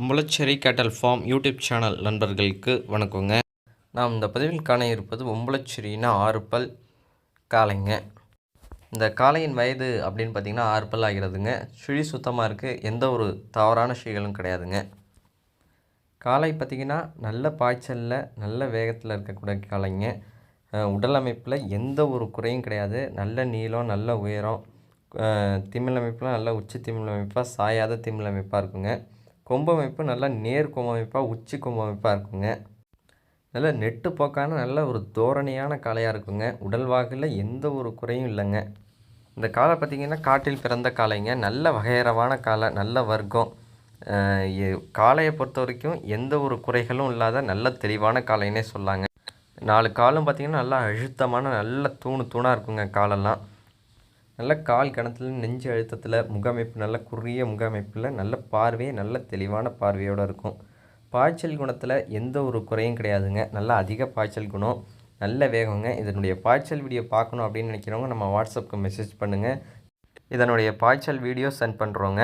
முளச்சேரி கேட்டல் form YouTube channel நண்பர்களுக்கு வணக்கங்க. நாம் இந்த பதிவில் காண இருப்பது உம்பளச்சேரினா ஆறு பல் காளைங்க. இந்த காளையின் வயது அப்படின்னு பார்த்திங்கன்னா ஆறு பல் ஆகிறதுங்க. சுழி சுத்தமாக இருக்குது எந்த ஒரு தவறான சுழிகளும் கிடையாதுங்க. காளை பார்த்திங்கன்னா நல்ல பாய்ச்சலில் நல்ல வேகத்தில் இருக்கக்கூடிய காளைங்க. உடல் அமைப்பில் எந்த ஒரு குறையும் கிடையாது. நல்ல நீளம் நல்ல உயரம். அஹ் அமைப்புலாம் நல்ல உச்சி திமில் அமைப்பாக சாயாத திமில் அமைப்பாக இருக்குங்க. கொம்பு அமைப்பு நல்லா நேர் கொம்பு அமைப்பாக உச்சி கொம்பு அமைப்பாக இருக்குங்க. நல்ல நெட்டு போக்கான நல்ல ஒரு தோரணையான காளையாக இருக்குங்க. உடல் வாகில் எந்த ஒரு குறையும் இல்லைங்க. இந்த காளை பார்த்திங்கன்னா காட்டில் பிறந்த காளைங்க. நல்ல வகையறவான காளை நல்ல வர்க்கம். காளையை பொறுத்த வரைக்கும் எந்த ஒரு குறைகளும் இல்லாத நல்ல தெளிவான காளைன்னே சொல்லாங்க. நாலு காலும் பார்த்திங்கன்னா நல்லா அழுத்தமான நல்ல தூணு தூணாக இருக்குங்க காலெல்லாம். நல்ல கால் கணத்தில் நெஞ்சு அழுத்தத்தில் முகமைப்பு நல்ல குறுகிய முகமைப்பில் நல்ல பார்வை நல்ல தெளிவான பார்வையோடு இருக்கும். பாய்ச்சல் குணத்தில் எந்த ஒரு குறையும் கிடையாதுங்க. நல்ல அதிக பாய்ச்சல் குணம் நல்ல வேகங்க. இதனுடைய பாய்ச்சல் வீடியோ பார்க்கணும் அப்படின்னு நினைக்கிறவங்க நம்ம வாட்ஸ்அப்புக்கு மெசேஜ் பண்ணுங்கள் இதனுடைய பாய்ச்சல் வீடியோ சென்ட் பண்ணுறோங்க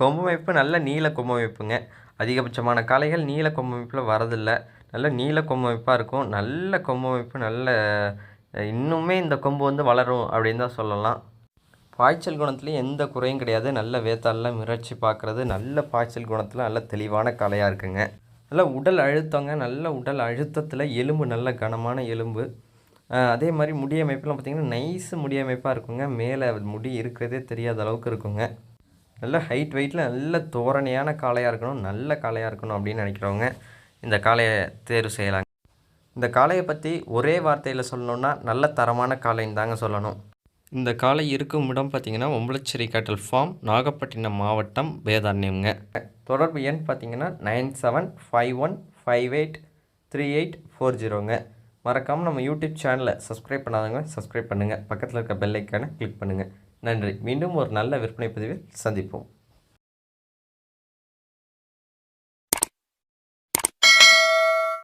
கொம்பமைப்பு நல்ல நீல கொம்பமைப்புங்க. அதிகபட்சமான காளைகள் நீல கொம்பமைப்பில் வரதில்லை. நல்ல நீல கொம்பமைப்பாக இருக்கும். நல்ல கொம்பமைப்பு நல்ல இன்னுமே இந்த கொம்பு வந்து வளரும் அப்படின்னு தான் சொல்லலாம். பாய்ச்சல் குணத்துலேயும் எந்த குறையும் கிடையாது. நல்ல வேத்தாலில் மிரட்சி பார்க்குறது நல்ல பாய்ச்சல் குணத்தில் நல்ல தெளிவான காளையாக இருக்குங்க. நல்ல உடல் அழுத்தங்க நல்ல உடல் அழுத்தத்தில் எலும்பு நல்ல கனமான எலும்பு. அதே மாதிரி முடியமைப்பெலாம் பார்த்திங்கன்னா நைஸ் முடியமைப்பாக இருக்குங்க. மேலே முடி இருக்கிறதே தெரியாத அளவுக்கு இருக்குங்க. நல்ல ஹைட் வெயிட்டில் நல்ல தோரணையான காளையாக இருக்கணும் நல்ல காளையாக இருக்கணும் அப்படின்னு நினைக்கிறவங்க இந்த காளையை தேர்வு செய்யலாங்க. இந்த காளையை பற்றி ஒரே வார்த்தையில் சொல்லணுன்னா நல்ல தரமான காளைன்னு தாங்க சொல்லணும். இந்த காளை இருக்கும் இடம் பார்த்தீங்கன்னா ஒம்பளச்சேரி கேட்டல் ஃபார்ம் நாகப்பட்டினம் மாவட்டம் வேதாரண்யம்ங்க. தொடர்பு எண் பார்த்தீங்கன்னா nine seven five one five eight three eight four ஜீரோங்க மறக்காமல் நம்ம யூடியூப் சேனலை சப்ஸ்கிரைப் பண்ணாதவங்க சப்ஸ்கிரைப் பண்ணுங்கள் பக்கத்தில் இருக்க பெல்லைக்கான கிளிக் பண்ணுங்கள் நன்றி. மீண்டும் ஒரு நல்ல விற்பனை பதிவில் சந்திப்போம்.